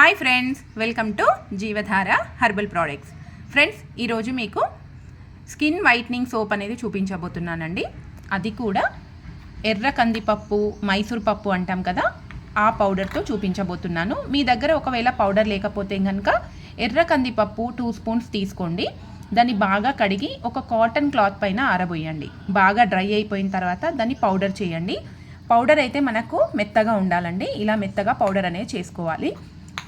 Hi friends welcome to Jeevadhara herbal products friends ఈరోజు మీకు skin whitening soap అనేది చూపించబోతున్నానండి. అది కూడా ఎర్ర కందిపప్పు మైసూర్ పప్పు అంటాం కదా ఆ పౌడర్తో చూపించబోతున్నాను. మీ దగ్గర ఒకవేళ పౌడర్ లేకపోతే కనుక ఎర్ర కందిపప్పు టూ స్పూన్స్ తీసుకోండి. దాన్ని బాగా కడిగి ఒక కాటన్ క్లాత్ పైన ఆరబోయండి. బాగా డ్రై అయిపోయిన తర్వాత దాన్ని పౌడర్ చేయండి. పౌడర్ అయితే మనకు మెత్తగా ఉండాలండి. ఇలా మెత్తగా పౌడర్ అనేది చేసుకోవాలి.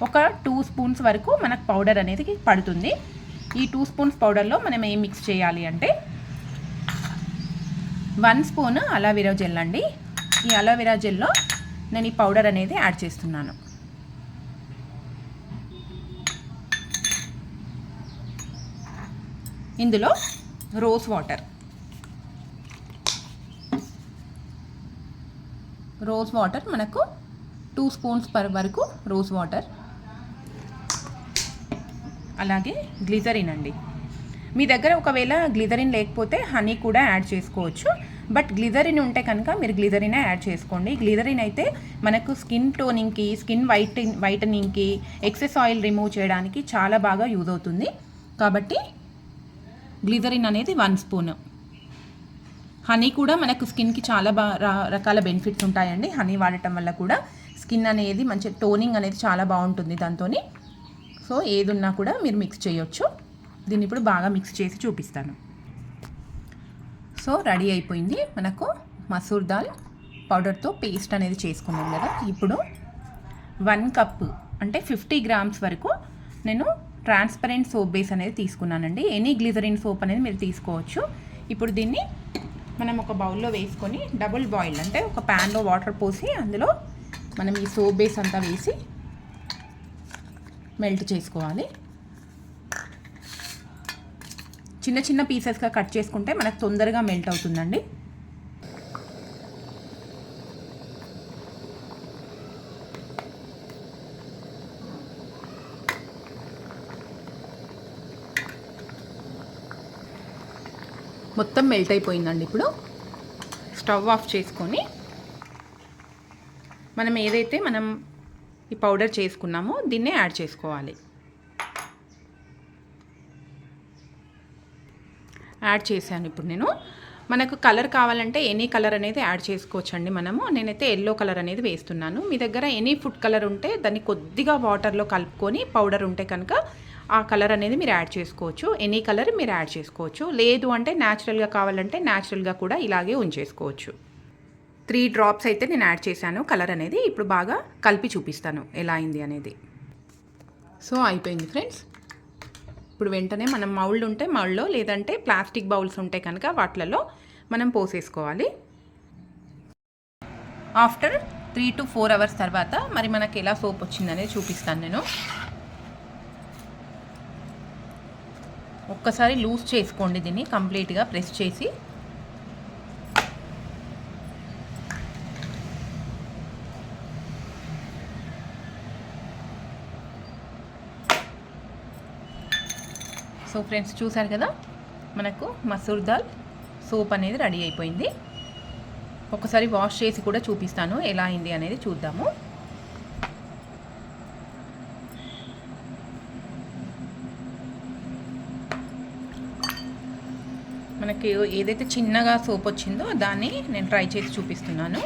ఒక టూ స్పూన్స్ వరకు మనకు పౌడర్ అనేది పడుతుంది. ఈ టూ స్పూన్స్ పౌడర్లో మనం ఏం మిక్స్ చేయాలి అంటే వన్ స్పూన్ అలోవెరా జెల్ అండి. ఈ అలోవెరా జెల్లో నేను ఈ పౌడర్ అనేది యాడ్ చేస్తున్నాను. ఇందులో రోజ్ వాటర్ రోజ్ వాటర్ మనకు టూ స్పూన్స్ పర్ వరకు రోజ్ వాటర్ అలాగే గ్లిజరిన్ అండి. మీ దగ్గర ఒకవేళ గ్లిజరిన్ లేకపోతే హనీ కూడా యాడ్ చేసుకోవచ్చు. బట్ గ్లిజరిన్ ఉంటే కనుక మీరు గ్లిజరినే యాడ్ చేసుకోండి. గ్లిజరిన్ అయితే మనకు స్కిన్ టోనింగ్కి స్కిన్ వైట్ వైటనింగ్కి ఎక్సెస్ ఆయిల్ రిమూవ్ చేయడానికి చాలా బాగా యూజ్ అవుతుంది. కాబట్టి గ్లిజరిన్ అనేది వన్ స్పూన్. హనీ కూడా మనకు స్కిన్కి చాలా బాగా రకాల బెనిఫిట్స్ ఉంటాయండి. హనీ వాడటం వల్ల కూడా స్కిన్ అనేది మంచి టోనింగ్ అనేది చాలా బాగుంటుంది దాంతో సో ఏది ఉన్నా కూడా మీరు మిక్స్ చేయొచ్చు. దీన్ని ఇప్పుడు బాగా మిక్స్ చేసి చూపిస్తాను. సో రెడీ అయిపోయింది మనకు మసూర్ దాల్ పౌడర్తో పేస్ట్ అనేది చేసుకున్నాం కదా. ఇప్పుడు వన్ కప్ అంటే ఫిఫ్టీ గ్రామ్స్ వరకు నేను ట్రాన్స్పరెంట్ సోప్ బేస్ అనేది తీసుకున్నానండి. ఎనీ గ్లిజరిన్ సోప్ అనేది మీరు తీసుకోవచ్చు. ఇప్పుడు దీన్ని మనం ఒక బౌల్లో వేసుకొని డబుల్ బాయిల్ అంటే ఒక ప్యాన్లో వాటర్ పోసి అందులో మనం ఈ సోప్ బేస్ అంతా వేసి మెల్ట్ చేసుకోవాలి. చిన్న చిన్న పీసెస్గా కట్ చేసుకుంటే మనకు తొందరగా మెల్ట్ అవుతుందండి. మొత్తం మెల్ట్ అయిపోయిందండి ఇప్పుడు. స్టవ్ ఆఫ్ చేసుకొని మనం ఏదైతే మనం ఈ పౌడర్ చేసుకున్నామో దీన్నే యాడ్ చేసుకోవాలి. యాడ్ చేశాను ఇప్పుడు నేను. మనకు కలర్ కావాలంటే ఎనీ కలర్ అనేది యాడ్ చేసుకోవచ్చండి మనము. నేనైతే ఎల్లో కలర్ అనేది వేస్తున్నాను. మీ దగ్గర ఎనీ ఫుడ్ కలర్ ఉంటే దాన్ని కొద్దిగా వాటర్లో కలుపుకొని పౌడర్ ఉంటే కనుక ఆ కలర్ అనేది మీరు యాడ్ చేసుకోవచ్చు. ఎనీ కలర్ మీరు యాడ్ చేసుకోవచ్చు. లేదు అంటే న్యాచురల్గా కావాలంటే న్యాచురల్గా కూడా ఇలాగే ఉంచేసుకోవచ్చు. త్రీ డ్రాప్స్ అయితే నేను యాడ్ చేశాను. కలర్ అనేది ఇప్పుడు బాగా కలిపి చూపిస్తాను. ఎలా అయింది అనేది. సో అయిపోయింది ఫ్రెండ్స్. ఇప్పుడు వెంటనే మనం మౌల్డ్ ఉంటే మౌల్డ్లో లేదంటే ప్లాస్టిక్ బౌల్స్ ఉంటే కనుక వాటిలలో మనం పోసేసుకోవాలి. After three to four hours తర్వాత మరి మనకి ఎలా సోప్ వచ్చిందనేది చూపిస్తాను నేను. ఒక్కసారి లూజ్ చేసుకోండి దీన్ని. కంప్లీట్గా ప్రెస్ చేసి సో ఫ్రెండ్స్ చూసారు కదా మనకు మసూర్ దాల్ సోప్ అనేది రెడీ అయిపోయింది. ఒకసారి వాష్ చేసి కూడా చూపిస్తాను ఎలా అయింది అనేది చూద్దాము. మనకి ఏదైతే చిన్నగా సోప్ వచ్చిందో దాన్ని నేను ట్రై చేసి చూపిస్తున్నాను.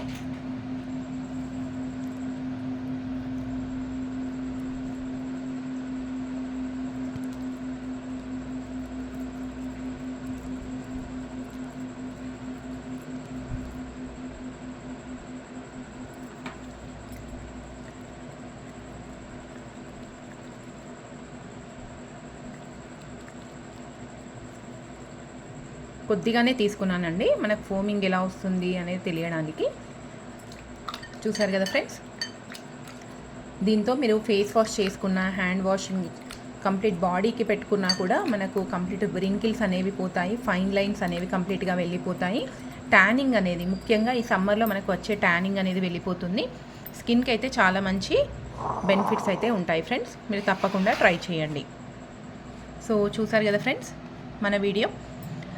కొద్దిగానే తీసుకున్నానండి. మనకు ఫోమింగ్ ఎలా వస్తుంది అనేది తెలియడానికి. చూసారు కదా ఫ్రెండ్స్? దీంతో మీరు ఫేస్ వాష్ చేసుకున్న హ్యాండ్ వాషింగ్ కంప్లీట్ బాడీకి పెట్టుకున్నా కూడా మనకు కంప్లీట్ రింకిల్స్ అనేవి పోతాయి ఫైన్ లైన్స్ అనేవి కంప్లీట్గా వెళ్ళిపోతాయి. ట్యానింగ్ అనేది ముఖ్యంగా ఈ సమ్మర్లో మనకు వచ్చే ట్యానింగ్ అనేది వెళ్ళిపోతుంది. స్కిన్కి అయితే చాలా మంచి బెనిఫిట్స్ అయితే ఉంటాయి ఫ్రెండ్స్. మీరు తప్పకుండా ట్రై చేయండి. సో చూసారు కదా ఫ్రెండ్స్? మన వీడియో.